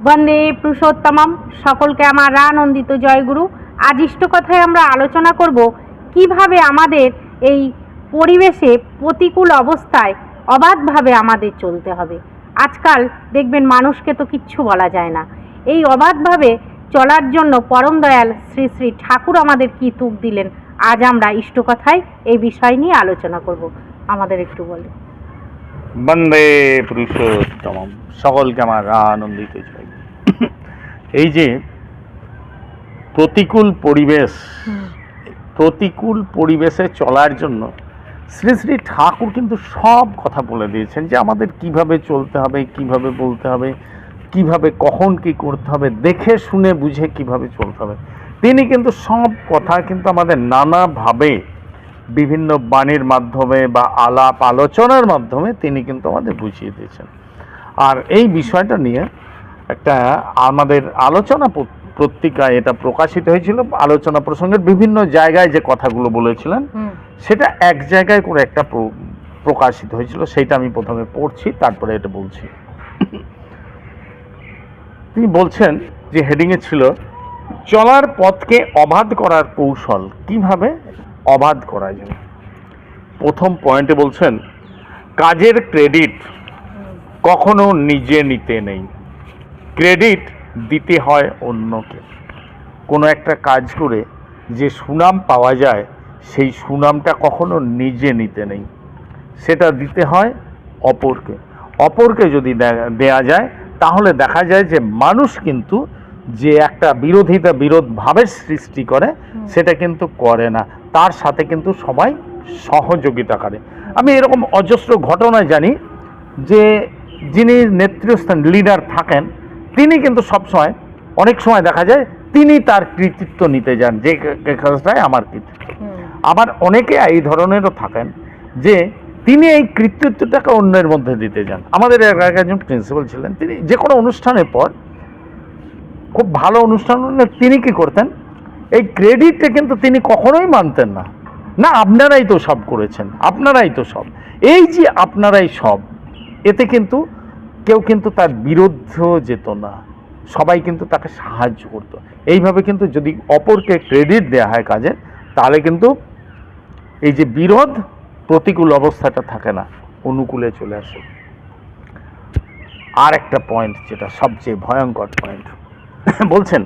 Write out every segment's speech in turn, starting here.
বন্দে পুরুষোত্তমম। সকলকে আমার আনন্দিত জয়গুরু। আজ ইষ্ট কথায় আমরা আলোচনা করব কীভাবে আমাদের এই পরিবেশে প্রতিকূল অবস্থায় অবাধভাবে আমাদের চলতে হবে। আজকাল দেখবেন মানুষকে তো কিচ্ছু বলা যায় না। এই অবাধভাবে চলার জন্য পরম দয়াল শ্রী শ্রী ঠাকুর আমাদের কি তুক দিলেন, আজ আমরা ইষ্ট কথায় এই বিষয় নিয়ে আলোচনা করব। আমাদের একটু বলে বন্দে পুরুষোত্তম সকলকে আমার আনন্দিত চাই এই যে প্রতিকূল পরিবেশ প্রতিকূল পরিবেশে চলার জন্য শ্রী শ্রী ঠাকুর কিন্তু সব কথা বলে দিয়েছেন যে আমাদের কীভাবে চলতে হবে কীভাবে বলতে হবে কীভাবে কখন কি করতে হবে দেখে শুনে বুঝে কীভাবে চলতে হবে। তিনি কিন্তু সব কথা কিন্তু আমাদের নানাভাবে বিভিন্ন বাণীর মাধ্যমে বা আলাপ আলোচনার মাধ্যমে তিনি কিন্তু আমাদের বুঝিয়ে দিয়েছেন। আর এই বিষয়টা নিয়ে একটা আমাদের আলোচনা পত্রিকায় এটা প্রকাশিত হয়েছিল। আলোচনা প্রসঙ্গের বিভিন্ন জায়গায় যে কথাগুলো বলেছিলেন সেটা এক জায়গায় করে একটা প্র- প্রকাশিত হয়েছিল। সেইটা আমি প্রথমে পড়ছি তারপরে এটা বলছি। তিনি বলছেন যে হেডিংয়ে ছিল চলার পথকে অবাধ করার কৌশল কীভাবে অবাধ করা যায়? প্রথম পয়েন্টে বলছেন কাজের ক্রেডিট কখনো নিজে নিতে নেই। ক্রেডিট দিতে হয় অন্যকে। কোনো একটা কাজ করে যে সুনাম পাওয়া যায় সেই সুনামটা কখনো নিজে নিতে নেই। সেটা দিতে হয় অপরকে। অপরকে যদি দেয়া যায় তাহলে দেখা যায় যে মানুষ কিন্তু যে একটা বিরোধিতা বিরোধ ভাবের সৃষ্টি করে সেটা কিন্তু করে না। তার সাথে কিন্তু সবাই সহযোগিতা করে। আমি এরকম অজস্র ঘটনা জানি যে যিনি নেতৃস্থান লিডার থাকেন তিনি কিন্তু সবসময় অনেক সময় দেখা যায় তিনি তার কৃতিত্ব নিতে যান যে কা- কাজটায় আমার কৃতিত্ব। আবার অনেকে এই ধরনেরও থাকেন যে তিনি এই কৃতিত্বটাকে অন্যের মধ্যে দিতে যান। আমাদের একজন প্রিন্সিপাল ছিলেন তিনি যে কোনো অনুষ্ঠানের পর খুব ভালো অনুষ্ঠান তিনি কি করতেন এই ক্রেডিটটা কিন্তু তিনি কখনোই মানতেন না। না আপনারাই তো সব করেছেন আপনারাই তো সব। এই যে আপনারাই সব এতে কিন্তু কেউ কিন্তু তার বিরুদ্ধেও যেত না। সবাই কিন্তু তাকে সাহায্য করতো। এইভাবে কিন্তু যদি অপরকে ক্রেডিট দেওয়া হয় কাজে, তাহলে কিন্তু এই যে বিরোধ, প্রতিকূল অবস্থাটা থাকে না, অনুকূলে চলে আসে। আর একটা পয়েন্ট যেটা সবচেয়ে ভয়ঙ্কর পয়েন্ট বলছেন,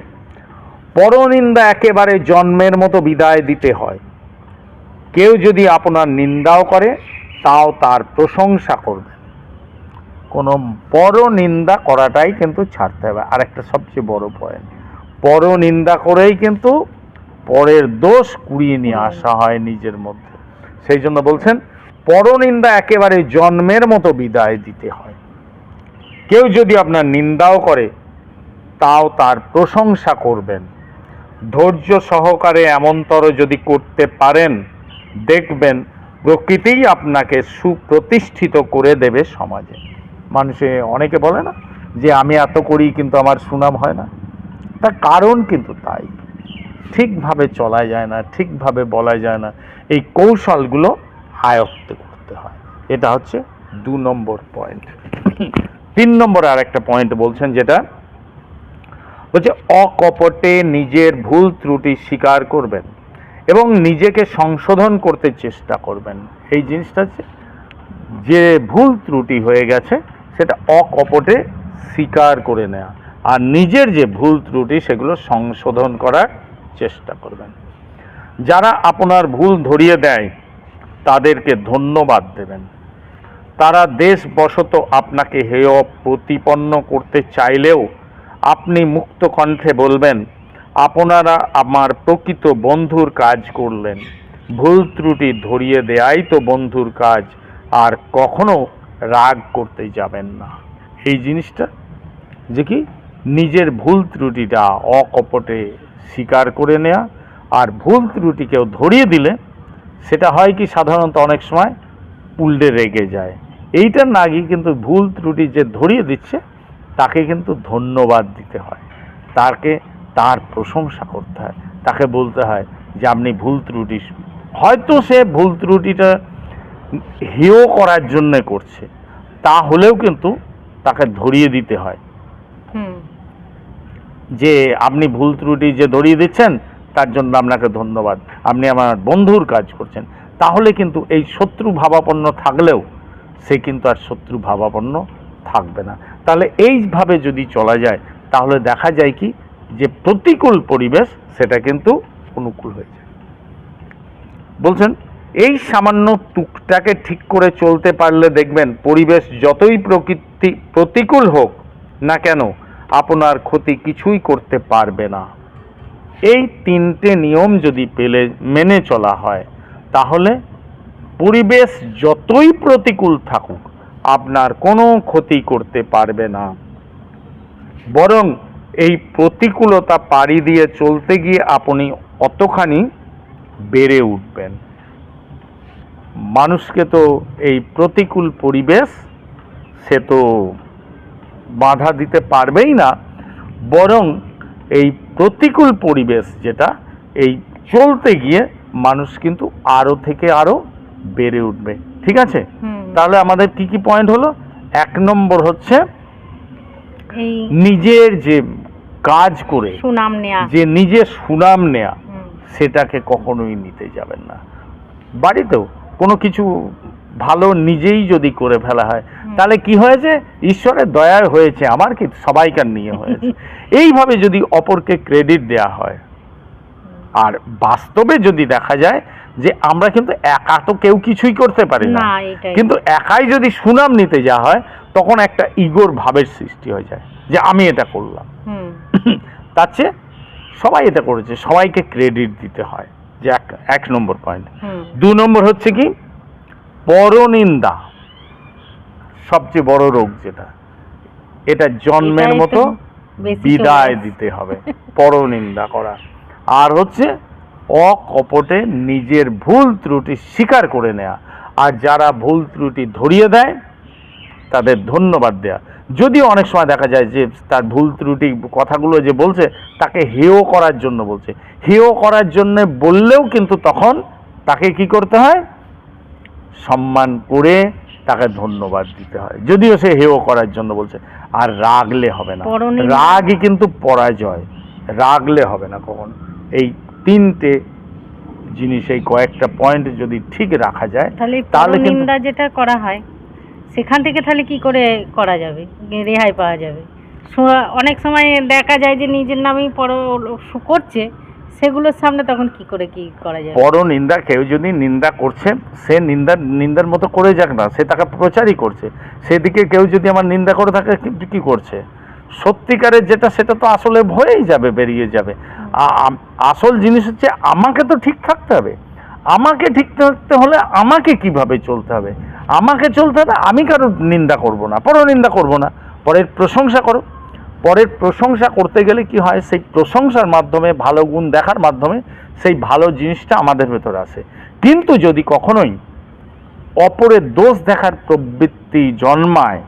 পরনিন্দা একেবারে জন্মের মতো বিদায় দিতে হয়। কেউ যদি আপনার নিন্দাও করে, তাও তার প্রশংসা করবে। কোনো বড় পরনিন্দা করাটাই কিন্তু ছাড়তে হবে। আর একটা সবচেয়ে বড় পয়েন্ট পরনিন্দা করেই কিন্তু পরের দোষ কুড়িয়ে নিয়ে আসা হয় নিজের মধ্যে। সেই জন্য বলছেন, পরনিন্দা একেবারে জন্মের মতো বিদায় দিতে হয়। কেউ যদি আপনার নিন্দাও করে, তাও তার প্রশংসা করবেন। ধৈর্য সহকারে এমনতর যদি করতে পারেন, দেখবেন প্রকৃতিই আপনাকে সুপ্রতিষ্ঠিত করে দেবে সমাজে। মানুষে অনেকে বলে না যে আমি এত করি কিন্তু আমার সুনাম হয় না। তার কারণ কিন্তু তাই। ঠিকভাবে চলা যায় না, ঠিকভাবে বলা যায় না। এই কৌশলগুলো আয়ত্ত করতে হয়। এটা হচ্ছে দু নম্বর পয়েন্ট তিন নম্বর আর একটা পয়েন্ট বলছেন যেটা বলছে, অকপটে নিজের ভুল ত্রুটি স্বীকার করবেন এবং নিজেকে সংশোধন করতে চেষ্টা করবেন। এই জিনিসটা হচ্ছে, যে ভুল ত্রুটি হয়ে গেছে সেটা অকপটে স্বীকার করে নেওয়া আর নিজের যে ভুল ত্রুটি, সেগুলো সংশোধন করার চেষ্টা করবেন। যারা আপনার ভুল ধরিয়ে দেয়, তাদেরকে ধন্যবাদ দেবেন। তারা দেশবশত আপনাকে হেয় প্রতিপন্ন করতে চাইলেও আপনি মুক্ত কণ্ঠে বলবেন, আপনারা আমার প্রকৃত বন্ধুর কাজ করলেন। ভুল ত্রুটি ধরিয়ে দেয়াই তো বন্ধুর কাজ। আর কখনো রাগ করতে যাবেন না। এই জিনিসটা যে কি নিজের ভুল ত্রুটিটা অকপটে স্বীকার করে নেওয়া আর ভুল ত্রুটি কেউ ধরিয়ে দিলে সেটা হয় কি সাধারণত অনেক সময় উল্টে রেগে যায়। এইটার না গিয়ে কিন্তু ভুল ত্রুটি যে ধরিয়ে দিচ্ছে, তাকে কিন্তু ধন্যবাদ দিতে হয়। তাকে তার প্রশংসা করতে হয়। তাকে বলতে হয় যে, আপনি ভুল ত্রুটি হয়তো সে ভুল ত্রুটিটা হেয় করার জন্যে করছে তা হলেও কিন্তু তাকে ধরিয়ে দিতে হয়। যে আপনি ভুল ত্রুটি যে ধরিয়ে দিচ্ছেন তার জন্য আপনাকে ধন্যবাদ। আপনি আমার বন্ধুর কাজ করছেন। তাহলে কিন্তু এই শত্রু ভাবাপন্ন থাকলেও সে কিন্তু আর শত্রু ভাবাপন্ন থাকবে না। তাহলে এইভাবে যদি চলা যায় তাহলে দেখা যায় কি যে প্রতিকূল পরিবেশ সেটা কিন্তু অনুকূল হয়ে যায়। বলছেন? এই সামান্য টুকটাকে ঠিক করে চলতে পারলে দেখবেন পরিবেশ যতই প্রকৃতি প্রতিকূল হোক না কেন, আপনার ক্ষতি কিছুই করতে পারবে না। এই তিনটে নিয়ম যদি পেলে, মেনে চলা হয়, তাহলে পরিবেশ যতই প্রতিকূল থাকুক, আপনার কোনো ক্ষতি করতে পারবে না। বরং এই প্রতিকূলতা পাড়ি দিয়ে চলতে গিয়ে আপনি অতখানি বেড়ে উঠবেন। মানুষকে তো এই প্রতিকূল পরিবেশ সে তো বাধা দিতে পারবেই না বরং এই প্রতিকূল পরিবেশ যেটা এই চলতে গিয়ে মানুষ কিন্তু আরও থেকে আরও বেড়ে উঠবে। ঠিক আছে? তাহলে আমাদের কি কি পয়েন্ট হলো? এক নম্বর হচ্ছে নিজের যে কাজ করে সুনাম নেয়া। যে নিজের সুনাম নেয়া সেটাকে কখনোই নিতে যাবেন না। বাড়িতেও কোনো কিছু ভালো নিজেই যদি করে ফেলা হয় তাহলে কি হয়েছে? ঈশ্বরের দয়ায় হয়েছে আমার কি সবাইকার নিয়ে হয়েছে। এইভাবে যদি অপরকে ক্রেডিট দেয়া হয় আর বাস্তবে যদি দেখা যায় যে আমরা কিন্তু একা তো কেউ কিছুই করতে পারি না না কিন্তু একাই যদি সুনাম নিতে যাওয়া হয় তখন একটা ইগোর ভাবের সৃষ্টি হয়ে যায় যে আমি এটা করলাম। তার চেয়ে সবাই এটা করেছে সবাইকে ক্রেডিট দিতে হয়। যে এক এক নম্বর পয়েন্ট দু নম্বর হচ্ছে কি? পরনিন্দা। সবচেয়ে বড় রোগ যেটা। এটা জন্মের মতো বিদায় দিতে হবে। পরনিন্দা করা। আর হচ্ছে অকপটে নিজের ভুল ত্রুটি স্বীকার করে নেওয়া আর যারা ভুল ত্রুটি ধরিয়ে দেয় তাদের ধন্যবাদ দেয়া। যদিও অনেক সময় দেখা যায় যে তার ভুল ত্রুটি কথাগুলো যে বলছে তাকে হেয় করার জন্য বলছে। হেয় করার জন্য বললেও কিন্তু তখন তাকে কি করতে হয়? সম্মান করে তাকে ধন্যবাদ দিতে হয়। যদিও সে হেয় করার জন্য বলছে। আর রাগলে হবে না। রাগই কিন্তু পরাজয়। রাগলে হবে না কখন। এই তিনটে জিনিস এই কয়েকটা পয়েন্ট যদি ঠিক রাখা যায় তাহলে যেটা করা হয় সেখান থেকে তাহলে কি করে করা যাবে? রেহাই পাওয়া যাবে। অনেক সময় দেখা যায় যে নিজের নামেই পর করছে, সেগুলোর সামনে তখন কি করে কি করা যায় বড় নিন্দা, কেউ যদি নিন্দা করছে, সে নিন্দার নিন্দার মতো করে যাক না, সে তাকে প্রচারই করছে। সেদিকে কেউ যদি আমার নিন্দা করে থাকে, কি- কি করছে? সত্যিকারের যেটা, সেটা তো আসলে হয়েই যাবে, বেরিয়ে যাবে। আসল জিনিস হচ্ছে, আমাকে তো ঠিক থাকতে হবে। আমাকে ঠিক থাকতে হলে আমাকে কীভাবে চলতে হবে? আমাকে চলতে হবে আমি কারোর নিন্দা করব না পর নিন্দা করব না। পরের প্রশংসা করো। পরের প্রশংসা করতে গেলে কি হয়? সেই প্রশংসার মাধ্যমে ভালো গুণ দেখার মাধ্যমে সেই ভালো জিনিসটা আমাদের ভেতরে আসে। কিন্তু যদি কখনোই অপরের দোষ দেখার প্রবৃত্তি জন্মায়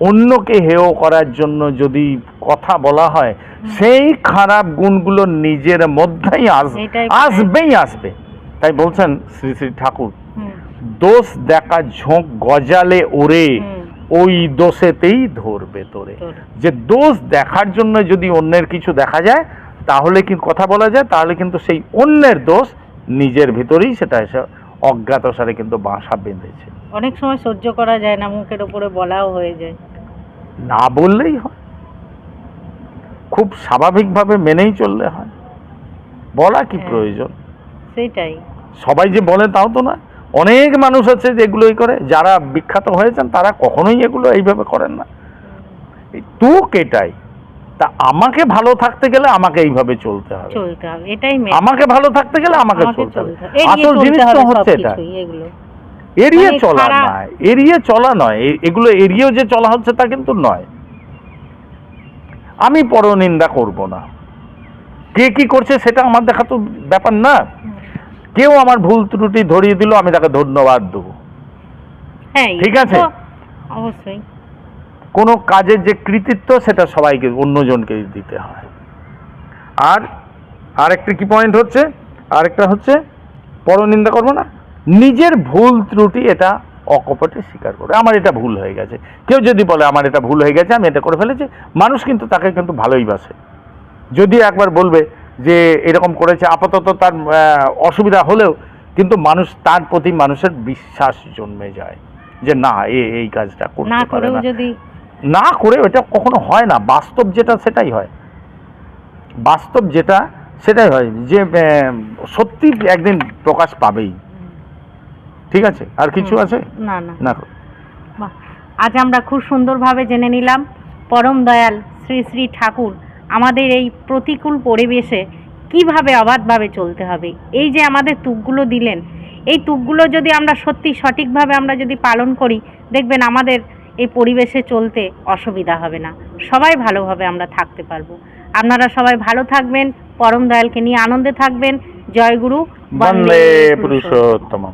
অন্যকে হেয় করার জন্য যদি কথা বলা হয় সেই খারাপ গুণগুলো নিজের মধ্যেই আস এটাই- আসবেই আসবে। তাই বলছেন শ্রী শ্রী ঠাকুর। দোষ দেখা ঝোঁক গজালে ওরে ওই দোষেতেই ধরবে তোরে। যে দোষ দেখার জন্য যদি অন্যের কিছু দেখা যায় তাহলে কি কথা বলা যায় তাহলে কিন্তু সেই অন্যের দোষ নিজের ভিতরেই সেটা এসে অজ্ঞাতসারে কিন্তু বাসা বেঁধেছে। অনেক সময় সহ্য করা যায় না মুখের উপরে বলাও হয়ে যায়। না বললেই হয়। খুব স্বাভাবিকভাবে মেনেই চললে হয়। বলা কি হ্যাঁ। প্রয়োজন? সেটাই সবাই যে বলে তাও তো না অনেক মানুষ আছে যে এগুলোই করে যারা বিখ্যাত হয়েছেন তারা কখনোই এগুলো এইভাবে করেন না। তুক এটাই। তা আমাকে ভালো থাকতে গেলে আমাকে এইভাবে চলতে হবে। আমাকে ভালো থাকতে গেলে আমাকে চলতে হবে। আসল জিনিস তো হচ্ছে এটা। এড়িয়ে মানে চলা নয় এড়িয়ে চলা নয়। এগুলো এড়িয়েও যে চলা হচ্ছে তা কিন্তু নয়। আমি পরনিন্দা করব না। কে কি করছে সেটা আমার দেখা তো ব্যাপার না। কেউ আমার ভুল ত্রুটি ধরিয়ে দিল আমি তাকে ধন্যবাদ দেবো। হ্যাঁ ঠিক আছে। অবশ্যই। কোনো কাজের যে কৃতিত্ব সেটা সবাইকে অন্যজনকে দিতে হয়। আর আরেকটা কি পয়েন্ট হচ্ছে? আরেকটা হচ্ছে পরনিন্দা করব না? নিজের ভুল ত্রুটি এটা অকপটে স্বীকার করে। আমার এটা ভুল হয়ে গেছে। কেউ যদি বলে আমার এটা ভুল হয়ে গেছে আমি এটা করে ফেলেছি মানুষ কিন্তু তাকে কিন্তু ভালোই বাসে। যদি একবার বলবে যে এরকম করেছে আপাতত তার অসুবিধা হলেও কিন্তু মানুষ তার প্রতি মানুষের বিশ্বাস জন্মে যায় যে না এ এই কাজটা করতে না পারে না। যদি না করে এটা কখনো হয় না বাস্তব যেটা সেটাই হয়। বাস্তব যেটা সেটাই হয় যে সত্যি একদিন প্রকাশ পাবেই। ঠিক আছে? আর কিছু আছে? না না। না আজ আমরা খুব সুন্দরভাবে জেনে নিলাম পরম দয়াল শ্রী শ্রী ঠাকুর আমাদের এই প্রতিকূল পরিবেশে কীভাবে অবাধভাবে চলতে হবে? এই যে আমাদের তুকগুলো দিলেন এই তুকগুলো যদি আমরা সত্যি সঠিকভাবে আমরা যদি পালন করি দেখবেন আমাদের এই পরিবেশে চলতে অসুবিধা হবে না। সবাই ভালোভাবে আমরা থাকতে পারব। আপনারা সবাই ভালো থাকবেন পরম দয়ালকে নিয়ে আনন্দে থাকবেন। জয় গুরু বন্দে পুরুষোত্তম।